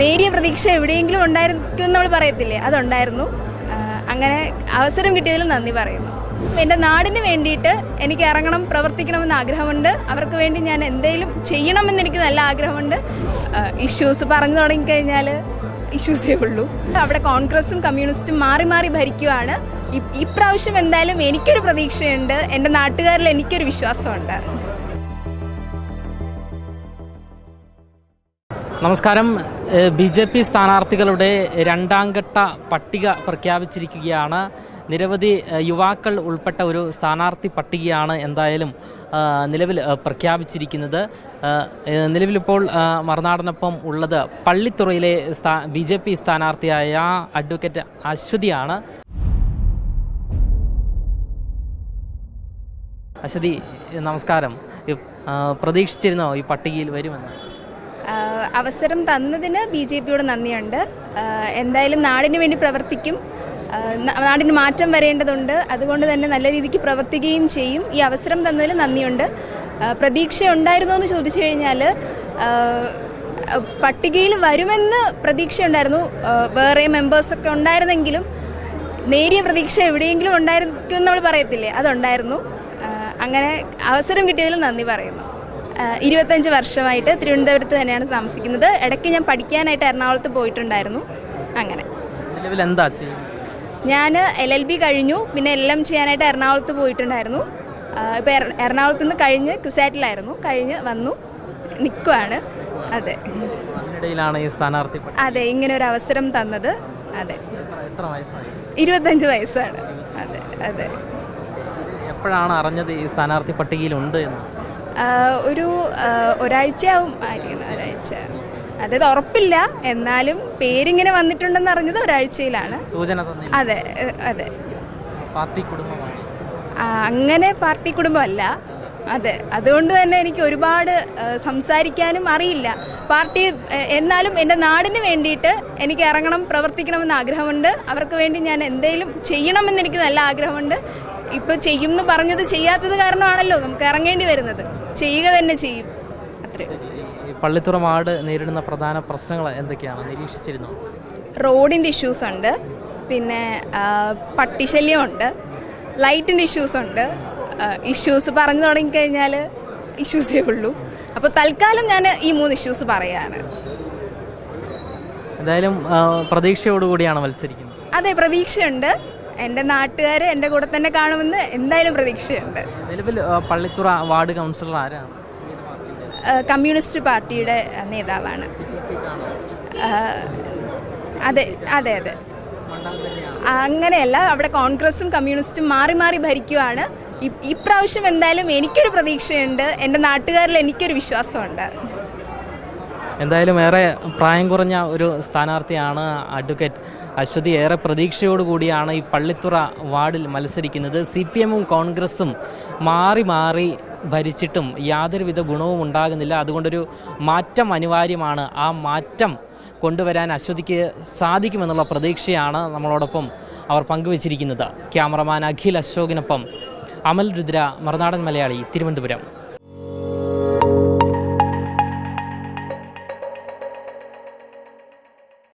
നേരിയ പ്രതീക്ഷ എവിടെയെങ്കിലും ഉണ്ടായിരിക്കും നമ്മൾ പറയത്തില്ലേ? അതുണ്ടായിരുന്നു. അങ്ങനെ അവസരം കിട്ടിയതിൽ നന്ദി പറയുന്നു. എന്റെ നാടിന് വേണ്ടിയിട്ട് എനിക്ക് ഇറങ്ങണം പ്രവർത്തിക്കണമെന്ന് ആഗ്രഹമുണ്ട്. അവർക്ക് വേണ്ടി ഞാൻ എന്തെങ്കിലും ചെയ്യണമെന്ന് എനിക്ക് നല്ല ആഗ്രഹമുണ്ട്. ഇഷ്യൂസ് പറഞ്ഞു തുടങ്ങിക്കഴിഞ്ഞാൽ ഇഷ്യൂസേ ഉള്ളൂ. അവിടെ കോൺഗ്രസും കമ്മ്യൂണിസ്റ്റും മാറി മാറി ഭരിക്കുവാണ്. ഇപ്രാവശ്യം എന്തായാലും എനിക്കൊരു പ്രതീക്ഷയുണ്ട്. എന്റെ നാട്ടുകാരിൽ എനിക്കൊരു വിശ്വാസമുണ്ട്. നമസ്കാരം. ബി ജെ പി സ്ഥാനാർത്ഥികളുടെ രണ്ടാംഘട്ട പട്ടിക പ്രഖ്യാപിച്ചിരിക്കുകയാണ്. നിരവധി യുവാക്കൾ ഉൾപ്പെട്ട ഒരു സ്ഥാനാർത്ഥി പട്ടികയാണ് എന്തായാലും നിലവിൽ പ്രഖ്യാപിച്ചിരിക്കുന്നത്. നിലവിലിപ്പോൾ മറുനാടനൊപ്പം ഉള്ളത് പള്ളിത്തുറയിലെ സ്ഥാ ബി ജെ പി സ്ഥാനാർത്ഥിയായ അഡ്വക്കേറ്റ് അശ്വതിയാണ്. അശ്വതി നമസ്കാരം. പ്രതീക്ഷിച്ചിരുന്നോ ഈ പട്ടികയിൽ വരുമെന്ന്? അവസരം തന്നതിന് ബി ജെ പിയോട് നന്ദിയുണ്ട്. എന്തായാലും നാടിന് വേണ്ടി പ്രവർത്തിക്കും. നാടിന് മാറ്റം വരേണ്ടതുണ്ട്. അതുകൊണ്ട് തന്നെ നല്ല രീതിക്ക് പ്രവർത്തിക്കുകയും ചെയ്യും. ഈ അവസരം തന്നതിൽ നന്ദിയുണ്ട്. പ്രതീക്ഷ ഉണ്ടായിരുന്നോ എന്ന് ചോദിച്ചു കഴിഞ്ഞാൽ പട്ടികയിൽ വരുമെന്ന് പ്രതീക്ഷയുണ്ടായിരുന്നു. വേറെ മെമ്പേഴ്സൊക്കെ ഉണ്ടായിരുന്നെങ്കിലും നേരിയ പ്രതീക്ഷ എവിടെയെങ്കിലും ഉണ്ടായിരിക്കും നമ്മൾ പറയത്തില്ലേ? അതുണ്ടായിരുന്നു. അങ്ങനെ അവസരം കിട്ടിയതിൽ നന്ദി പറയുന്നു. ഇരുപത്തഞ്ച് വർഷമായിട്ട് തിരുവനന്തപുരത്ത് തന്നെയാണ് താമസിക്കുന്നത്. ഇടയ്ക്ക് ഞാൻ പഠിക്കാനായിട്ട് എറണാകുളത്ത് പോയിട്ടുണ്ടായിരുന്നു. അങ്ങനെ. എന്താ ഞാൻ എൽ എൽ ബി കഴിഞ്ഞു. പിന്നെ എൽ എം ചെയ്യാനായിട്ട് എറണാകുളത്ത് പോയിട്ടുണ്ടായിരുന്നു. ഇപ്പോൾ എറണാകുളത്ത് നിന്ന് കഴിഞ്ഞ് ക്യുസാറ്റിലായിരുന്നു. കഴിഞ്ഞ് വന്നു. നിൽക്കുവാണ് അതെ. ഈ സ്ഥാനാർത്ഥി. അതെ ഇങ്ങനെ ഒരു അവസരം തന്നത് അതെ ഇരുപത്തഞ്ച് വയസ്സാണ്. അതെ അതെ. എപ്പോഴാണ് അറിഞ്ഞത് ഈ സ്ഥാനാർത്ഥി പട്ടികയിലുണ്ട് എന്ന്? ഒരു ഒരാഴ്ചയാവും ആയിരിക്കും ഒരാഴ്ച. അതായത് ഉറപ്പില്ല. എന്നാലും പേരിങ്ങനെ വന്നിട്ടുണ്ടെന്ന് അറിഞ്ഞത് ഒരാഴ്ചയിലാണ്. സൂചന അതെ അതെ. പാർട്ടി കുടുംബമാണ്. അങ്ങനെ പാർട്ടി കുടുംബമല്ല. അതെ അതുകൊണ്ട് തന്നെ എനിക്ക് ഒരുപാട് സംസാരിക്കാനും അറിയില്ല. പാർട്ടി എന്നാലും എന്റെ നാടിന് വേണ്ടിയിട്ട് എനിക്ക് ഇറങ്ങണം പ്രവർത്തിക്കണമെന്ന് ആഗ്രഹമുണ്ട്. അവർക്ക് വേണ്ടി ഞാൻ എന്തെങ്കിലും ചെയ്യണമെന്ന് എനിക്ക് നല്ല ആഗ്രഹമുണ്ട്. ഇപ്പോൾ ചെയ്യും എന്ന് പറഞ്ഞത് ചെയ്യാത്തത് കാരണമാണല്ലോ നമുക്ക് ഇറങ്ങേണ്ടി വരുന്നത്. ചെയ്യുക തന്നെ ചെയ്യും. അത്രയും പള്ളിത്തുറ വാർഡ് നേരിടുന്ന പ്രധാന പ്രശ്നങ്ങൾ എന്തൊക്കെയാണ്? നിരീക്ഷിച്ചിരുന്നു? റോഡിന്റെ ഇഷ്യൂസ് ഉണ്ട്. പിന്നെ പട്ടിശല്യമുണ്ട് ലൈറ്റിന്റെ ഇഷ്യൂസ് ഉണ്ട്. ഇഷ്യൂസ് പറഞ്ഞു തുടങ്ങിക്കഴിഞ്ഞാൽ ഇഷ്യൂസേ ഉള്ളൂ. അപ്പോൾ തൽക്കാലം ഞാൻ ഈ മൂന്ന് ഇഷ്യൂസ് പറയാണ്. എന്തായാലും പ്രതീക്ഷയോടുകൂടിയാണ് മത്സരിക്കുന്നത്. അതെ പ്രതീക്ഷയുണ്ട്. എന്റെ നാട്ടുകാർ എന്റെ കൂടെ തന്നെ കാണുമെന്ന് എന്തായാലും പ്രതീക്ഷയുണ്ട്. നിലവിൽ പള്ളിത്തുറ വാർഡ് കൗൺസിലർ ആരാണ്? കമ്മ്യൂണിസ്റ്റ് പാർട്ടിയുടെ നേതാവാണ്. അതെ അതെ അതെ. അങ്ങനെയല്ല അവിടെ കോൺഗ്രസും കമ്മ്യൂണിസ്റ്റും മാറി മാറി ഭരിക്കുവാണ്. ഇപ്രാവശ്യം എന്തായാലും എനിക്കൊരു പ്രതീക്ഷയുണ്ട്. എന്റെ നാട്ടുകാരിൽ എനിക്കൊരു വിശ്വാസമുണ്ട്. എന്തായാലും ഏറെ പ്രായം കുറഞ്ഞ ഒരു സ്ഥാനാർത്ഥിയാണ് അഡ്വക്കേറ്റ് അശ്വതി ഏറെ പ്രതീക്ഷയോടുകൂടിയാണ് ഈ പള്ളിത്തുറ വാർഡിൽ മത്സരിക്കുന്നത്. സി പി എമ്മും കോൺഗ്രസും മാറി മാറി ഭരിച്ചിട്ടും യാതൊരുവിധ ഗുണവും ഉണ്ടാകുന്നില്ല. അതുകൊണ്ടൊരു മാറ്റം അനിവാര്യമാണ്. ആ മാറ്റം കൊണ്ടുവരാൻ അശ്വതിക്ക് സാധിക്കുമെന്നുള്ള പ്രതീക്ഷയാണ് നമ്മളോടൊപ്പം അവർ പങ്കുവച്ചിരിക്കുന്നത്. ക്യാമറമാൻ അഖിൽ അശോകിനൊപ്പം അമൽ രുദ്ര മറുനാടൻ മലയാളി തിരുവനന്തപുരം.